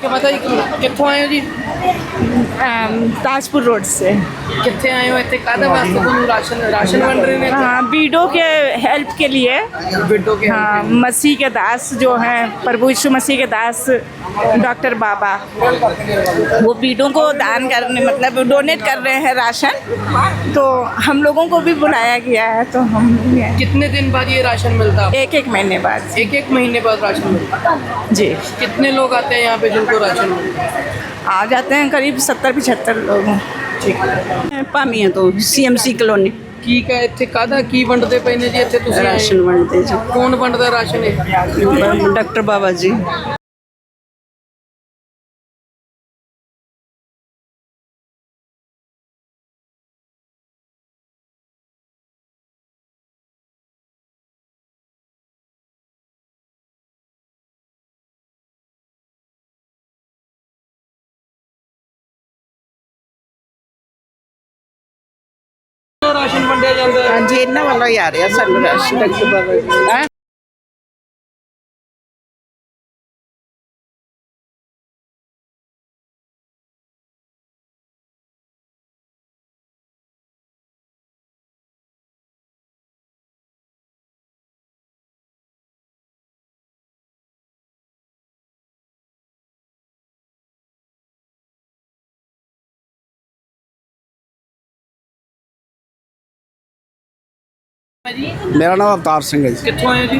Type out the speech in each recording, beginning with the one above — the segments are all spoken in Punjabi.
ਕਿ ਪਤਾ ਜੀ ਕਿੱਥੋਂ ਆਏ ਹੋ ਜੀ? Um, ताजपुर रोड से। कितने आए हुए थे राशन राशन बन रहे हाँ तो। बीडो के हेल्प के लिए। बीडो के हाँ मसीह के दास जो हैं प्रभु यीशु मसीह के दास डॉक्टर बाबा वो बीडो को दान करने मतलब डोनेट कर रहे हैं राशन। तो हम लोगों को भी बुलाया गया है तो हम कितने दिन बाद ये राशन मिलता? है एक एक महीने बाद। एक एक महीने बाद राशन मिलता। जी। कितने लोग आते हैं यहाँ पे जिनको राशन मिलता? है आ जाते हैं करीब सत्तर पिछहत्तर लोग ठीक है ਭਾਮੀਆਂ ਤੋਂ ਸੀਐਮਸੀ ਕਲੋਨੀ ਕੀ ਕਾ ਇੱਥੇ ਕਾਹਦਾ ਕੀ ਵੰਡਦੇ ਪਏ ਨੇ ਜੀ ਇੱਥੇ ਤੁਸੀਂ ਆਏ ਰਾਸ਼ਨ ਹੋ? ਵੰਡਦੇ ਜੀ ਕੌਣ ਵੰਡਦਾ ਰਾਸ਼ਨ ਇਹ ਡਾਕਟਰ ਬਾਬਾ ਜੀ ਵੰਡਿਆ ਜਾਂਦਾ ਹਾਂਜੀ ਇਹਨਾਂ ਵੱਲੋਂ ਹੀ ਆ ਰਿਹਾ ਸਾਨੂੰ ਰਾਸ਼ਨ ਡਾਕਟਰ ਬਾਬਾ ਜੀ ਹੈਂ? ਮੇਰਾ ਨਾਮ ਅਵਤਾਰ ਸਿੰਘ ਹੈ ਜੀ। ਕਿੱਥੋਂ ਆਏ ਜੀ?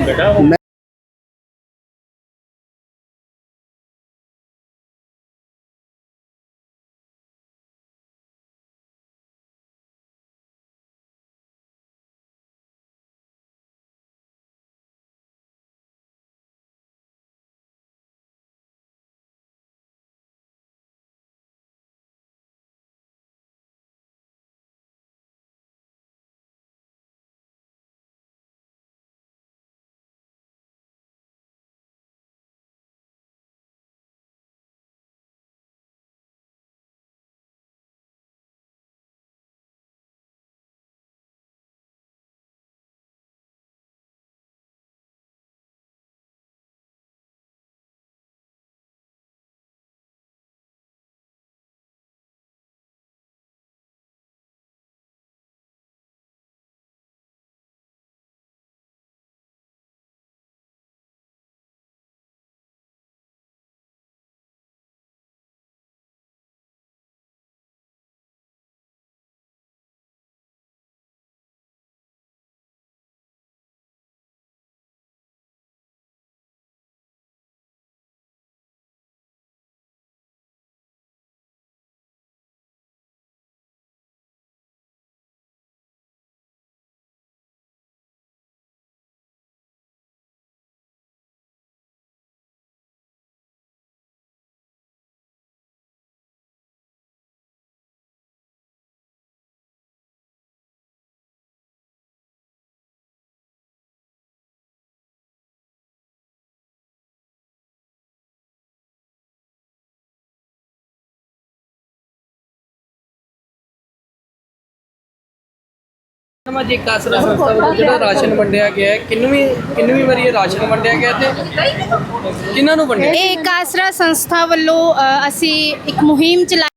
ਸਮਾਜਿਕ ਕਾਸਰਾ ਸੰਸਥਾ ਵੱਲੋਂ ਜਿਹੜਾ ਰਾਸ਼ਨ ਵੰਡਿਆ ਗਿਆ ਹੈ ਕਿੰਨਵੀਂ ਕਿੰਨਵੀਂ ਵਾਰੀ ਇਹ ਰਾਸ਼ਨ ਵੰਡਿਆ ਗਿਆ ਤੇ ਕਿਹਨਾਂ ਨੂੰ ਵੰਡਿਆ ਇਹ ਇੱਕ ਆਸਰਾ ਸੰਸਥਾ ਵੱਲੋਂ ਅ, ਅਸੀਂ ਇੱਕ ਮੁਹਿੰਮ ਚਲਾਈ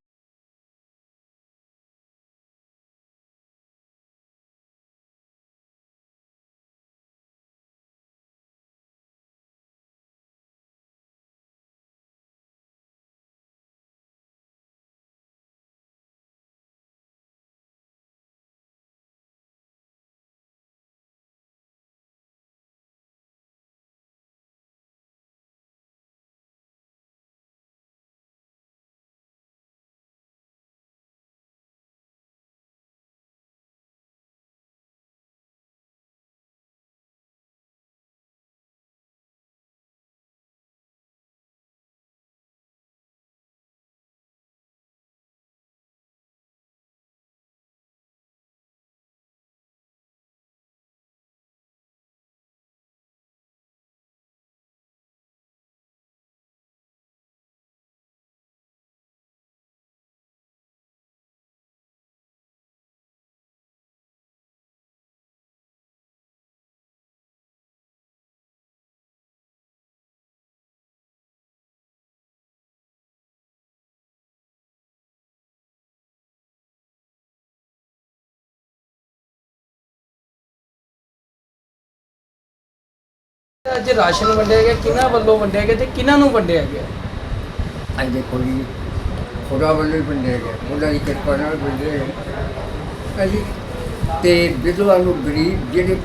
ਅੱਜ ਰਾਸ਼ਨ ਵੰਡਿਆ ਗਿਆ, ਕਿਹਨਾਂ ਵੱਲੋਂ ਵੰਡਿਆ ਗਿਆ ਤੇ ਕਿਹਨਾਂ ਨੂੰ ਵੰਡਿਆ ਗਿਆ? ਅੱਜ ਦੇਖੋ ਜੀ, ਖੁਦਾ ਵੱਲੋਂ ਹੀ ਵੰਡਿਆ ਗਿਆ ਉਹਨਾਂ ਦੀ ਕਿਰਪਾ ਨਾਲ ਵੰਡਿਆ ਗਿਆ। ਅਸੀਂ ਤੇ ਵਿਧਵਾ ਨੂੰ, ਗਰੀਬ ਜਿਹੜੇ,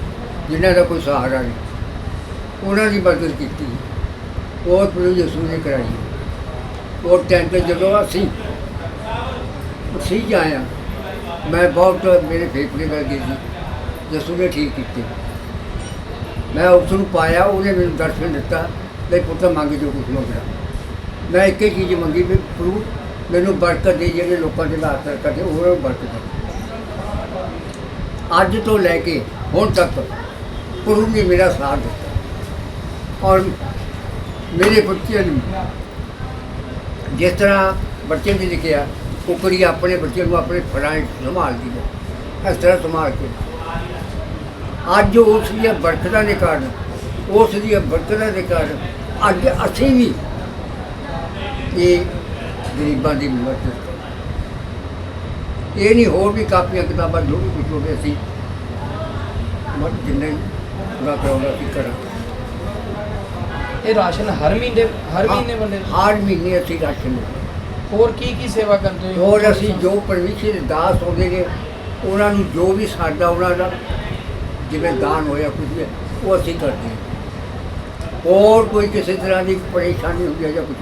ਜਿਨ੍ਹਾਂ ਦਾ ਕੋਈ ਸਹਾਰਾ ਨਹੀਂ, ਉਹਨਾਂ ਦੀ ਮਦਦ ਕੀਤੀ। ਉਹ ਪ੍ਰਭੂ ਯਿਸੂ ਨੇ ਕਰਾਈ। ਉਹ ਟੈਂਟ ਜਦੋਂ ਅਸੀਂ ਅਸੀਂ ਜਾਇਆ ਮੈਂ ਬਹੁਤ ਮੇਰੇ ਫੇਫੜੇ ਕਰ ਗਏ ਸੀ, ਯਿਸੂ ਨੇ ਠੀਕ ਕੀਤੇ। ਮੈਂ ਉਸ ਨੂੰ ਪਾਇਆ, ਉਹਨੇ ਮੈਨੂੰ ਦਰਸ਼ਨ ਦਿੱਤਾ ਲੈ ਪੁੱਤ, ਮੰਗ ਜੋ ਕੁਝ ਮੰਗਣਾ ਮੈਂ ਇੱਕ ਹੀ ਚੀਜ਼ ਮੰਗੀ ਵੀ ਪ੍ਰਭੂ ਮੈਨੂੰ ਬਰਕਤ ਦੇ ਜਿਹੜੇ ਲੋਕਾਂ ਦੇ ਹਾਲਾਤ ਕਰਦੇ ਉਹਨਾਂ ਨੂੰ ਬਰਕਤ ਦੇ ਅੱਜ ਤੋਂ ਲੈ ਕੇ ਹੁਣ ਤੱਕ ਪ੍ਰਭੂ ਨੇ ਮੇਰਾ ਸਾਥ ਦਿੱਤਾ। ਔਰ ਮੇਰੇ ਬੱਚਿਆਂ ਨੂੰ ਜਿਸ ਤਰ੍ਹਾਂ ਬੱਚੇ ਨੇ ਲਿਖਿਆ ਕੁਕੜੀ ਆਪਣੇ ਬੱਚੇ ਨੂੰ ਆਪਣੇ ਫੜਾਂ ਸੰਭਾਲਦੀ ਹੈ, ਇਸ ਤਰ੍ਹਾਂ ਸੰਭਾਲ ਕੇ ਅੱਜ ਉਸ ਦੀਆਂ ਬਰਕਤਾਂ ਦੇ ਕਾਰਨ ਉਸ ਦੀਆਂ ਬਰਕਤਾਂ ਦੇ ਕਾਰਨ ਅੱਜ ਅਸੀਂ ਵੀ ਇਹ ਗਰੀਬਾਂ ਦੀ ਮਦਦ ਇਹ ਨਹੀਂ ਹੋਰ ਵੀ ਕਾਪੀਆਂ ਕਿਤਾਬਾਂ ਜੋ ਵੀ ਕੁਝ ਹੋਵੇ ਅਸੀਂ ਮਤ ਜਿੰਨੇ ਪੂਰਾ ਕਰਾਉਂਦਾ ਸੀ ਕਰਾਂ ਇਹ ਰਾਸ਼ਨ ਹਰ ਮਹੀਨੇ ਹਰ ਮਹੀਨੇ ਵੰਡੇ ਹਰ ਮਹੀਨੇ ਅਸੀਂ ਰਾਸ਼ਨ ਹੋਰ ਕੀ ਕੀ ਸੇਵਾ ਕਰਦੇ ਹੋ? ਹੋਰ ਅਸੀਂ ਜੋ ਪਰਮੇਸ਼ਰ ਦੇ ਦਾਸ ਹੁੰਦੇ ਨੇ ਉਹਨਾਂ ਨੂੰ ਜੋ ਵੀ ਸਾਡਾ ਉਹਨਾਂ ਦਾ ਜਿਵੇਂ ਦਾਨ ਹੋਇਆ ਕੁਝ ਵੀ ਉਹ ਅਸੀਂ ਕਰਦੇ ਹਾਂ। ਹੋਰ ਕੋਈ ਕਿਸੇ ਤਰ੍ਹਾਂ ਦੀ ਪਰੇਸ਼ਾਨੀ ਹੁੰਦੀ ਹੈ ਜਾਂ ਕੁਝ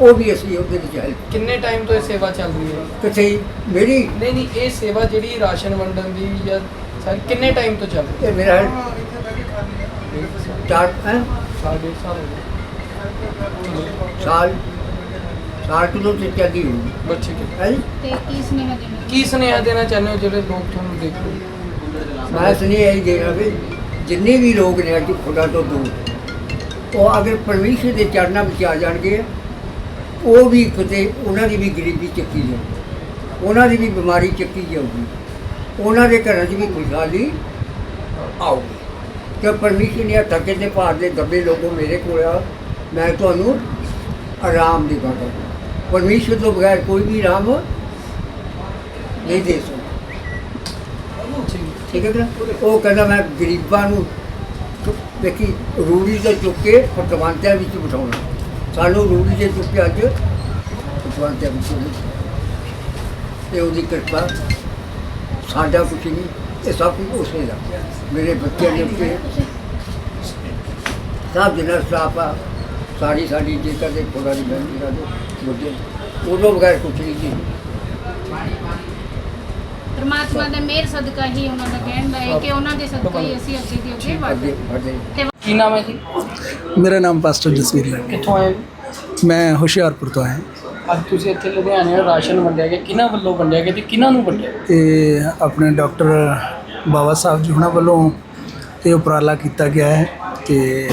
ਉਹ ਵੀ ਅਸੀਂ ਉਹਦੇ ਵਿੱਚ ਹੈਲਪ ਕਿੰਨੇ ਟਾਈਮ ਤੋਂ ਇਹ ਸੇਵਾ ਚੱਲ ਰਹੀ ਹੈ? ਕਿਤੇ ਮੇਰੀ? ਨਹੀਂ ਨਹੀਂ ਇਹ ਸੇਵਾ ਜਿਹੜੀ ਰਾਸ਼ਨ ਵੰਡਣ ਦੀ ਜਾਂ ਸਾਰੀ ਕਿੰਨੇ ਟਾਈਮ ਤੋਂ ਚੱਲ ਰਹੀ ਇਹ ਮੇਰਾ ਚਾਰ ਹੈਂ? ਹੈ ਸਾਲ ਡੇਢ ਸਾਲ ਹੋ। ਗਏ ਸਾਲ ਸਾਲ ਕਿਲੋ ਤੇ ਠੀਕ ਹੈ ਹੈ ਜੀ? ਤੇ ਕੀ ਸੁਨੇਹਾ ਦੇਣਾ ਕੀ ਸੁਨੇਹਾ ਦੇਣਾ ਚਾਹੁੰਦੇ ਹੋ ਜਿਹੜੇ ਲੋਕ ਤੁਹਾਨੂੰ ਦੇਖ ਰਹੇ ਮੈਂ ਸੁਨੇਹਾ ਇਹ ਦੇਣਾ ਵੀ ਜਿੰਨੇ ਵੀ ਲੋਕ ਨੇ ਅੱਜ ਖੁਦਾ ਤੋਂ ਦੂਰ, ਉਹ ਅਗਰ ਪਰਮੇਸ਼ਰ ਦੇ ਚਰਨਾਂ ਵਿੱਚ ਆ ਜਾਣਗੇ, ਉਹ ਵੀ ਕਿਤੇ ਉਹਨਾਂ ਦੀ ਵੀ ਗਰੀਬੀ ਚੱਕੀ ਜਾਊਗੀ ਉਹਨਾਂ ਦੀ ਵੀ ਬਿਮਾਰੀ ਚੱਕੀ ਜਾਊਗੀ, ਉਹਨਾਂ ਦੇ ਘਰਾਂ 'ਚ ਵੀ ਖੁਸ਼ਹਾਲੀ ਆਊਗੀ। ਕਿ ਪਰਮੇਸ਼ਰ ਨੇ ਥੱਕੇ ਦੇ ਭਾਰ ਦੇ ਦੱਬੇ ਲੋਕੋ ਮੇਰੇ ਕੋਲ ਆ, ਮੈਂ ਤੁਹਾਨੂੰ ਆਰਾਮ ਦੇਵਾਂਗਾ ਪਰਮੇਸ਼ਰ ਤੋਂ ਬਗੈਰ ਕੋਈ ਵੀ ਆਰਾਮ ਨਹੀਂ ਦੇ ਸਕਦਾ। ਠੀਕ ਹੈ ਨਾ ਉਹ ਕਹਿੰਦਾ ਮੈਂ ਗਰੀਬਾਂ ਨੂੰ ਦੇਖੀ, ਰੂੜੀ ਤੋਂ ਚੁੱਕ ਕੇ ਪਟਵਾਂਤਿਆਂ ਵਿੱਚ ਬਿਠਾਉਣਾ। ਸਾਨੂੰ ਰੂੜੀ ਦੇ ਚੁੱਕ ਕੇ ਅੱਜ ਪਟਵਾਂਤਿਆਂ ਵਿੱਚ ਬਿਠਾਉਣਾ। ਤੇ ਉਹਦੀ ਕਿਰਪਾ, ਸਾਡਾ ਕੁਛ ਨਹੀਂ, ਇਹ ਸਭ ਕੁਝ ਉਸੇ ਦਾ। ਮੇਰੇ ਬੱਚਿਆਂ ਦੇ ਉੱਤੇ ਸਭ ਜਿਨ੍ਹਾਂ ਸਟਾਫ ਆ, ਸਾਰੀ ਸਾਡੀ ਜੇਕਰ ਦੇ ਖੋੜਾ ਦੀ ਬੈਂਕ ਦੇ ਮੁੱਦੇ ਉਦੋਂ ਬਗੈਰ ਕੁਛ ਨਹੀਂ ਸੀ। ਪਰਮਾਤਮਾ ਦਾ ਮਿਹਰ ਸਦਕਾ ਹੀ ਉਹਨਾਂ ਦਾ ਕਹਿਣ ਦਾ ਹੈ ਕਿ ਉਹਨਾਂ ਦੇ ਸਦਕਾ ਹੀ ਅਸੀਂ ਅੱਗੇ ਦੀ ਅੱਗੇ ਵਧਦੇ ਵਧੇ ਕੀ ਨਾਮ ਹੈ ਜੀ? ਮੇਰਾ ਨਾਮ ਪਾਸਟਰ ਜਸਵੀਰ ਹੈ। ਕਿੱਥੋਂ ਆਏ ਮੈਂ ਹੁਸ਼ਿਆਰਪੁਰ ਤੋਂ ਆਇਆ। ਅੱਜ ਤੁਸੀਂ ਇੱਥੇ ਲੁਧਿਆਣੇ ਰਾਸ਼ਨ ਵੰਡਿਆ ਗਿਆ। ਕਿਹਨਾਂ ਵੱਲੋਂ ਵੰਡਿਆ ਗਿਆ ਤੇ ਕਿਹਨਾਂ ਨੂੰ ਵੰਡਿਆ ਤੇ ਆਪਣੇ ਡਾਕਟਰ ਬਾਬਾ ਸਾਹਿਬ ਜੀ ਹੁਣਾਂ ਵੱਲੋਂ ਇਹ ਉਪਰਾਲਾ ਕੀਤਾ ਗਿਆ ਹੈ ਤੇ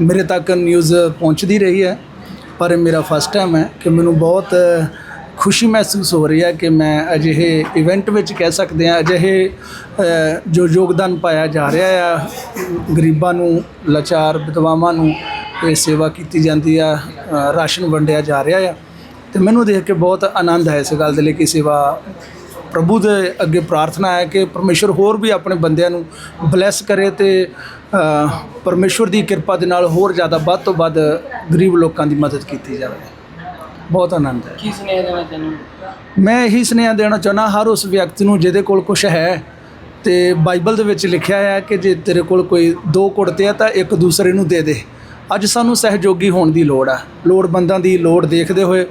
ਮੇਰੇ ਤੱਕ ਨਿਊਜ਼ ਪਹੁੰਚਦੀ ਰਹੀ ਹੈ। ਪਰ ਇਹ ਮੇਰਾ ਫਸਟ ਟਾਈਮ ਹੈ ਕਿ ਮੈਨੂੰ ਬਹੁਤ ਖੁਸ਼ੀ ਮਹਿਸੂਸ ਹੋ ਰਹੀ ਹੈ ਕਿ ਮੈਂ ਅਜਿਹੇ ਇਵੈਂਟ ਵਿੱਚ ਕਹਿ ਸਕਦੇ ਹਾਂ ਅਜਿਹੇ ਜੋ ਯੋਗਦਾਨ ਪਾਇਆ ਜਾ ਰਿਹਾ ਆ ਗਰੀਬਾਂ ਨੂੰ ਲਾਚਾਰ ਵਿਧਵਾਵਾਂ ਨੂੰ ਇਹ ਸੇਵਾ ਕੀਤੀ ਜਾਂਦੀ ਆ ਰਾਸ਼ਨ ਵੰਡਿਆ ਜਾ ਰਿਹਾ ਆ। ਤੇ ਮੈਨੂੰ ਦੇਖ ਕੇ ਬਹੁਤ ਆਨੰਦ ਹੈ ਇਸ ਗੱਲ ਦੇ ਲਈ ਕਿ ਸੇਵਾ ਪ੍ਰਭੂ ਦੇ ਅੱਗੇ ਪ੍ਰਾਰਥਨਾ ਹੈ ਕਿ ਪਰਮੇਸ਼ਰ ਹੋਰ ਵੀ ਆਪਣੇ ਬੰਦਿਆਂ ਨੂੰ ਬਲੈਸ ਕਰੇ ਤੇ ਅ, ਪਰਮੇਸ਼ਰ ਦੀ ਕਿਰਪਾ ਦੇ ਨਾਲ ਹੋਰ ਜ਼ਿਆਦਾ ਵੱਧ ਤੋਂ ਵੱਧ ਗਰੀਬ ਲੋਕਾਂ ਦੀ ਮਦਦ ਕੀਤੀ ਜਾਵੇ। ਬਹੁਤ ਆਨੰਦ ਹੈ। ਕੀ ਸੁਨੇਹਾ ਦੇਣਾ ਚਾਹੁੰਦੇ ਮੈਂ ਇਹੀ ਸੁਨੇਹਾ ਦੇਣਾ ਚਾਹੁੰਦਾ ਹਰ ਉਸ ਵਿਅਕਤੀ ਨੂੰ ਜਿਹਦੇ ਕੋਲ ਕੁਝ ਹੈ ਤੇ ਬਾਈਬਲ ਦੇ ਵਿੱਚ ਲਿਖਿਆ ਹੈ ਕਿ ਜੇ ਤੇਰੇ ਕੋਲ ਕੋਈ ਦੋ ਕੁੜਤੇ ਆ ਤਾਂ ਇੱਕ ਦੂਸਰੇ ਨੂੰ ਦੇ ਦੇ। ਅੱਜ ਸਾਨੂੰ ਸਹਿਯੋਗੀ ਹੋਣ ਦੀ ਲੋੜ ਆ। ਲੋੜਵੰਦਾਂ ਦੀ ਲੋੜ ਦੇਖਦੇ ਹੋਏ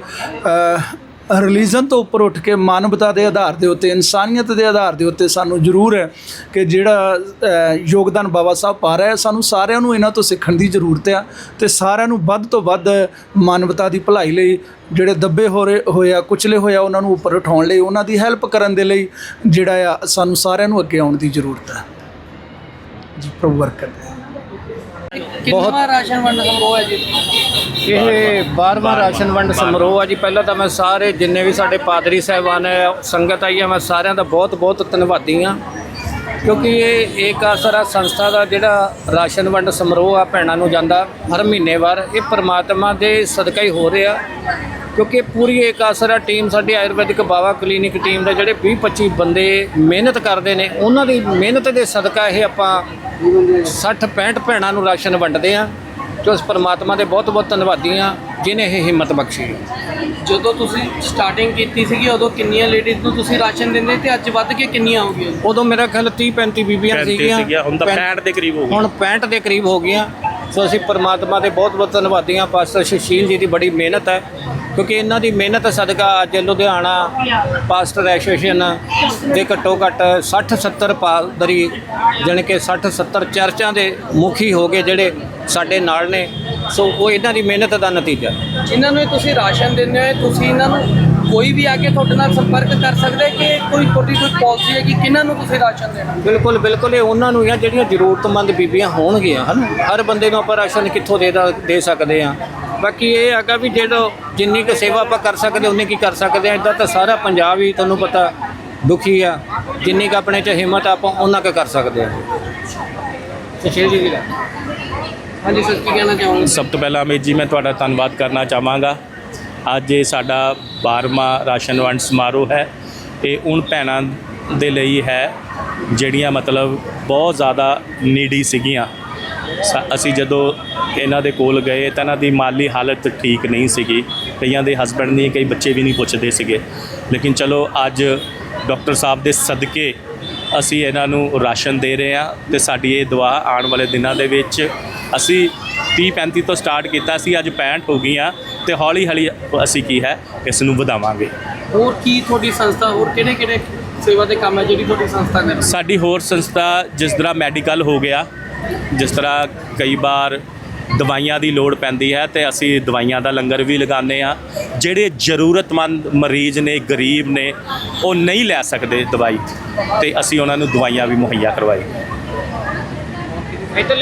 ਰਿਲੀਜਨ ਤੋਂ ਉੱਪਰ ਉੱਠ ਕੇ ਮਾਨਵਤਾ ਦੇ ਆਧਾਰ ਦੇ ਉੱਤੇ, ਇਨਸਾਨੀਅਤ ਦੇ ਆਧਾਰ ਦੇ ਉੱਤੇ ਸਾਨੂੰ ਜ਼ਰੂਰ ਹੈ ਕਿ ਜਿਹੜਾ ਯੋਗਦਾਨ ਬਾਬਾ ਸਾਹਿਬ ਪਾ ਰਿਹਾ ਹੈ, ਸਾਨੂੰ ਸਾਰਿਆਂ ਨੂੰ ਇਹਨਾਂ ਤੋਂ ਸਿੱਖਣ ਦੀ ਜ਼ਰੂਰਤ ਆ ਤੇ ਸਾਰਿਆਂ ਨੂੰ ਵੱਧ ਤੋਂ ਵੱਧ ਮਾਨਵਤਾ ਦੀ ਭਲਾਈ ਲਈ ਜਿਹੜੇ ਦੱਬੇ ਹੋ ਰਹੇ ਹੋਏ ਆ, ਕੁਚਲੇ ਹੋਏ ਆ, ਉਹਨਾਂ ਨੂੰ ਉੱਪਰ ਉਠਾਉਣ ਲਈ, ਉਹਨਾਂ ਦੀ ਹੈਲਪ ਕਰਨ ਦੇ ਲਈ ਜਿਹੜਾ ਆ, ਸਾਨੂੰ ਸਾਰਿਆਂ ਨੂੰ ਅੱਗੇ ਆਉਣ ਦੀ ਜ਼ਰੂਰਤ ਹੈ। ਜੀ, ਪ੍ਰਭੂ ਬਰਕਤ ਹੈ ਕਿੰਨਾ ਰਾਸ਼ਨ ਵੰਡ ਸੰਭਵ ਹੈ ਜੀ? ਇਹ 12ਵਾਂ ਰਾਸ਼ਨ ਵੰਡ ਸਮਾਰੋਹ ਆ ਜੀ। ਪਹਿਲਾਂ ਤਾਂ ਮੈਂ ਸਾਰੇ ਜਿੰਨੇ ਵੀ ਸਾਡੇ ਪਾਦਰੀ ਸਾਹਿਬਾਨ ਹੈ ਸੰਗਤ ਆਈ ਹੈ ਮੈਂ ਸਾਰਿਆਂ ਦਾ ਬਹੁਤ ਬਹੁਤ ਧੰਨਵਾਦੀ ਹਾਂ। ਕਿਉਂਕਿ ਇਹ ਏਕ ਆਸਰਾ ਸੰਸਥਾ ਦਾ ਜਿਹੜਾ ਰਾਸ਼ਨ ਵੰਡ ਸਮਾਰੋਹ ਆ ਭੈਣਾਂ ਨੂੰ ਜਾਂਦਾ ਹਰ ਮਹੀਨੇ ਵਾਰ, ਇਹ ਪ੍ਰਮਾਤਮਾ ਦੇ ਸਦਕਾ ਹੀ ਹੋ ਰਿਹਾ ਕਿਉਂਕਿ ਪੂਰੀ ਏਕ ਆਸਰਾ ਟੀਮ ਸਾਡੀ ਆਯੁਰਵੈਦਿਕ ਬਾਵਾ ਕਲੀਨਿਕ ਟੀਮ ਦਾ ਜਿਹੜੇ 20 25 ਬੰਦੇ ਮਿਹਨਤ ਕਰਦੇ ਨੇ, ਉਹਨਾਂ ਦੀ ਮਿਹਨਤ ਦੇ ਸਦਕਾ ਇਹ ਆਪਾਂ 60 65 ਭੈਣਾਂ ਨੂੰ ਰਾਸ਼ਨ ਵੰਡਦੇ ਆ। ਤੇ ਉਸ ਪਰਮਾਤਮਾ ਦੇ ਬਹੁਤ ਬਹੁਤ ਧੰਨਵਾਦੀ ਹਾਂ ਜਿਨੇ ਇਹ ਹਿੰਮਤ ਬਖਸ਼ੀ ਜਦੋਂ ਤੁਸੀਂ ਸਟਾਰਟਿੰਗ ਕੀਤੀ ਸੀਗੀ ਉਦੋਂ ਕਿੰਨੀਆਂ ਲੇਡੀਜ਼ ਨੂੰ ਤੁਸੀਂ ਰਾਸ਼ਨ ਦਿੰਦੇ ਤੇ ਅੱਜ ਵੱਧ ਕੇ ਕਿੰਨੀਆਂ ਹੋ ਗਈਆਂ? ਉਦੋਂ ਮੇਰਾ ਖਿਆਲ 30 35 ਬੀਬੀਆਂ 35 ਸੀਗੀਆਂ। ਹੁਣ ਤਾਂ 65 ਦੇ ਕਰੀਬ ਹੋ ਗਈਆਂ। ਹੁਣ 65 ਦੇ ਕਰੀਬ ਹੋ ਗਈਆਂ। ਸੋ ਅਸੀਂ ਪਰਮਾਤਮਾ ਦੇ ਬਹੁਤ ਬਹੁਤ ਧੰਨਵਾਦੀ ਹਾਂ। ਪਾਸਟਰ ਸੁਸ਼ੀਲ ਜੀ ਦੀ ਬੜੀ ਮਿਹਨਤ ਹੈ। ਕਿਉਂਕਿ ਇਹਨਾਂ ਦੀ ਮਿਹਨਤ ਸਦਕਾ ਅੱਜ ਲੁਧਿਆਣਾ ਪਾਸਟਰ ਐਸੋਸੀਏਸ਼ਨ ਦੇ ਘੱਟੋ ਘੱਟ 60 70 ਪਾਦਰੀ ਜਾਣੀ ਕਿ 60 70 ਚਰਚਾਂ ਦੇ ਮੁਖੀ ਹੋ ਗਏ ਜਿਹੜੇ ਸਾਡੇ ਨਾਲ ਨੇ। ਸੋ ਉਹ ਇਹਨਾਂ ਦੀ ਮਿਹਨਤ ਦਾ ਨਤੀਜਾ। ਜਿਨ੍ਹਾਂ ਨੂੰ ਤੁਸੀਂ ਰਾਸ਼ਨ ਦਿੰਦੇ ਹੋ ਤੁਸੀਂ ਇਹਨਾਂ ਨੂੰ ਕੋਈ ਵੀ ਆ ਕੇ ਤੁਹਾਡੇ ਨਾਲ ਸੰਪਰਕ ਕਰ ਸਕਦਾ ਕਿ ਕੋਈ ਤੁਹਾਡੀ ਕੋਈ ਪਾਲਿਸੀ ਹੈ ਕਿ ਕਿਹਨਾਂ ਨੂੰ ਤੁਸੀਂ ਰਾਸ਼ਨ ਦੇਣਾ? ਬਿਲਕੁਲ ਬਿਲਕੁਲ ਇਹ ਉਹਨਾਂ ਨੂੰ ਆ ਜਿਹੜੀਆਂ ਜ਼ਰੂਰਤਮੰਦ ਬੀਬੀਆਂ ਹੋਣਗੀਆਂ ਹਨ। ਹਰ ਬੰਦੇ ਨੂੰ ਆਪਾਂ ਰਾਸ਼ਨ ਕਿੱਥੋਂ ਦਾ- ਦੇ ਸਕਦੇ ਆ ਬਾਕੀ ਇਹ ਹੈਗਾ ਵੀ ਜਿਹੜਾ ਜਿੰਨੀ ਕੁ ਸੇਵਾ ਆਪਾਂ ਕਰ ਸਕਦੇ ਉਨੀ ਕੀ ਕਰ ਸਕਦੇ ਆ। ਇਦਾਂ ਤਾਂ ਸਾਰਾ ਪੰਜਾਬ ਹੀ ਤੁਹਾਨੂੰ ਪਤਾ ਦੁਖੀ ਆ। ਜਿੰਨੀ ਕੁ ਆਪਣੇ ਚ ਹਿੰਮਤ ਆ, ਆਪਾਂ ਉਹਨਾਂ ਕੁ ਕਰ ਸਕਦੇ ਆ। ਸੁਸ਼ੀਲ ਜੀ ਦੀ ਹਾਂਜੀ ਸਰ ਕੀ ਕਹਿਣਾ ਚਾਹੋਗੇ? ਸਭ ਤੋਂ ਪਹਿਲਾਂ ਅਮਿਤ ਜੀ ਮੈਂ ਤੁਹਾਡਾ ਧੰਨਵਾਦ ਕਰਨਾ ਚਾਹਾਂਗਾ। ਅੱਜ ਇਹ ਸਾਡਾ 12ਵਾਂ ਰਾਸ਼ਨ ਵੰਡ ਸਮਾਰੋਹ ਹੈ। ਇਹ ਉਨ ਭੈਣਾਂ ਦੇ ਲਈ ਹੈ ਜਿਹੜੀਆਂ ਮਤਲਬ ਬਹੁਤ ਜ਼ਿਆਦਾ ਨੀਡੀ ਸੀਗੀਆਂ। ਅਸੀਂ ਜਦੋਂ ਇਹਨਾਂ ਦੇ ਕੋਲ ਗਏ ਤਾਂ ਇਹਨਾਂ ਦੀ ਮਾਲੀ ਹਾਲਤ ਠੀਕ ਨਹੀਂ ਸੀਗੀ। ਕਈਆਂ ਦੇ ਹਸਬੰਡ ਨਹੀਂ ਕਈ ਬੱਚੇ ਵੀ ਨਹੀਂ ਪੁੱਛਦੇ ਸੀਗੇ। ਲੇਕਿਨ ਚਲੋ ਅੱਜ ਡਾਕਟਰ ਸਾਹਿਬ ਦੇ ਸਦਕੇ ਅਸੀਂ ਇਹਨਾਂ ਨੂੰ ਰਾਸ਼ਨ ਦੇ ਰਹੇ ਹਾਂ ਤੇ ਸਾਡੀ ਇਹ ਦੁਆ ਆਉਣ ਵਾਲੇ ਦਿਨਾਂ ਦੇ ਵਿੱਚ ਅਸੀਂ 30 35 ਤੋਂ ਸਟਾਰਟ ਕੀਤਾ ਸੀ ਅੱਜ 65 ਹੋ ਗਈਆਂ ਤੇ ਹੌਲੀ ਹੌਲੀ ਅਸੀਂ ਕੀ ਹੈ ਇਸ ਨੂੰ ਵਧਾਵਾਂਗੇ। ਹੋਰ ਕੀ ਤੁਹਾਡੀ ਸੰਸਥਾ ਹੋਰ ਕਿਹੜੇ ਕਿਹੜੇ ਸੇਵਾ ਦੇ ਕੰਮ ਹੈ ਜਿਹੜੀ ਤੁਹਾਡੀ ਸੰਸਥਾ ਕਰ ਰਹੀ ਹੈ? ਸਾਡੀ ਹੋਰ ਸੰਸਥਾ ਜਿਸ ਤਰ੍ਹਾਂ ਮੈਡੀਕਲ ਹੋ ਗਿਆ ਜਿਸ ਤਰ੍ਹਾਂ ਕਈ ਵਾਰ ਦਵਾਈਆਂ ਦੀ ਲੋੜ ਪੈਂਦੀ ਹੈ ਤੇ ਅਸੀਂ ਦਵਾਈਆਂ ਦਾ ਲੰਗਰ ਵੀ ਲਗਾਉਂਦੇ ਆ ਜਿਹੜੇ ਜ਼ਰੂਰਤਮੰਦ ਮਰੀਜ਼ ਨੇ, ਗਰੀਬ ਨੇ, ਉਹ ਨਹੀਂ ਲੈ ਸਕਦੇ ਦਵਾਈ ਤੇ ਅਸੀਂ ਉਹਨਾਂ ਨੂੰ ਦਵਾਈਆਂ ਵੀ ਮੁਹੱਈਆ ਕਰਵਾਈ।